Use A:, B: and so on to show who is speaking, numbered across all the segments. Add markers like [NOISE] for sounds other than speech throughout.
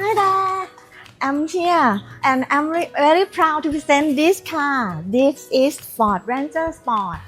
A: Hi there. I'm here and I'm re- very proud to present this car. This is Ford Ranger Sport.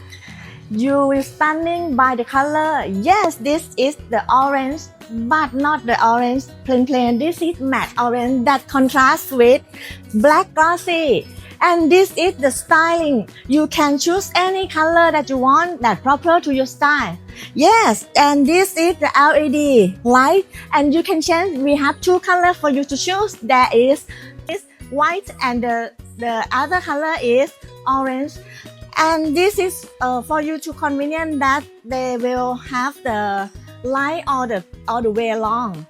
A: You will stunning by the color. Yes, this is the orange, but not the orange plain plain. This is matte orange that contrasts with black glossy. And this is the styling. You can choose any color that you want that proper to your style. Yes, and this is the LED light, and you can change. We have two colors for you to choose. There is is white, and the the other color is orange. And this is uh, for you to convenient that they will have the light all the all the way long.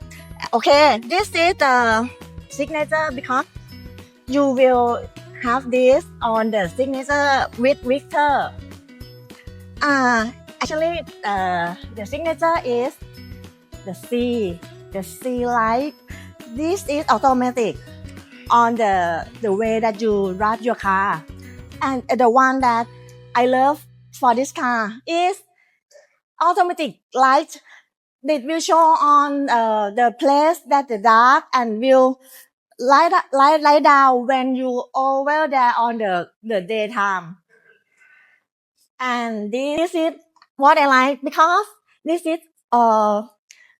A: Okay, this is the signature because you will have this on the signature with Victor. Uh, actually, uh, the signature is the C, the C light. This is automatic on the the way that you drive your car. And the one that I love for this car is automatic light. It will show on uh, the place that the dark and will light up- light light down when you over there on the the daytime. And this is what I like because this is uh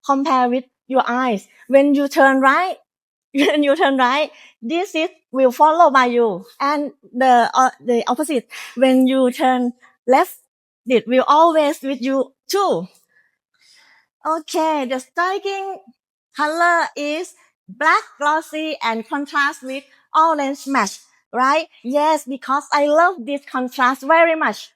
A: compare with your eyes. When you turn right, [LAUGHS] when you turn right, this is will follow by you, and the uh, the opposite. When you turn left, it will always with you too. Okay, the striking color is black glossy and contrast with orange match, right? Yes, because I love this contrast very much.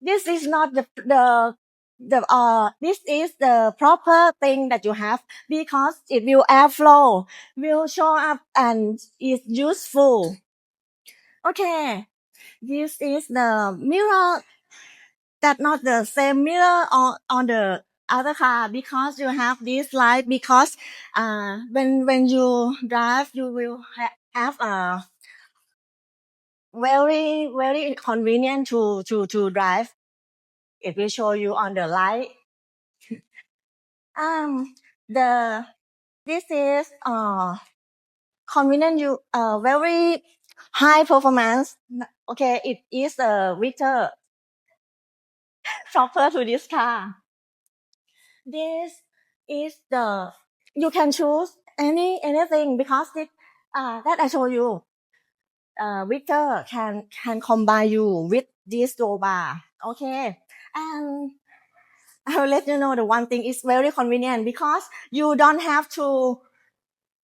A: This is not the the the uh this is the proper thing that you have because it will airflow, will show up and is useful. Okay, this is the mirror that not the same mirror on on the other car because you have this light because uh when when you drive you will ha- have a very very convenient to to to drive it will show you on the light. [LAUGHS] Um the this is uh convenient you uh very high performance. Okay it is a Victor [LAUGHS] proper to this car. This is the you can choose any anything because it uh that I show you uh Victor can can combine you with this door okay. And I will let you know the one thing is very convenient because you don't have to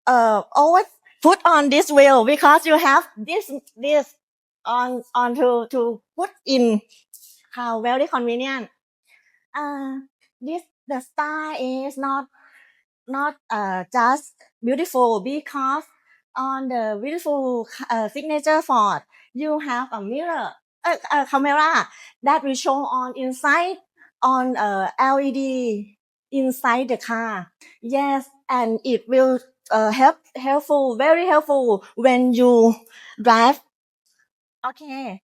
A: uh always put on this wheel because you have this this on on to to put in. How very convenient. Uh this the style is not not uh just beautiful because on the beautiful uh, signature Ford you have a mirror uh, a camera that will show on inside on uh, LED inside the car. Yes and it will uh, help helpful very helpful when you drive. Okay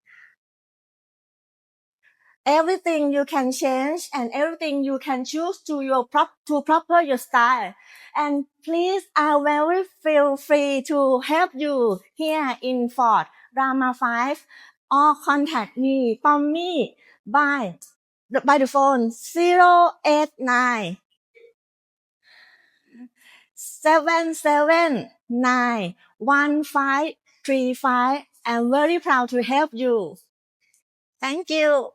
A: everything you can change and everything you can choose to your prop to proper your style and please I very feel free to help you here in Ford Rama 5 or contact me Pommy by by the phone 089 seven seven nine one five three five. I'm very proud to help you. Thank you.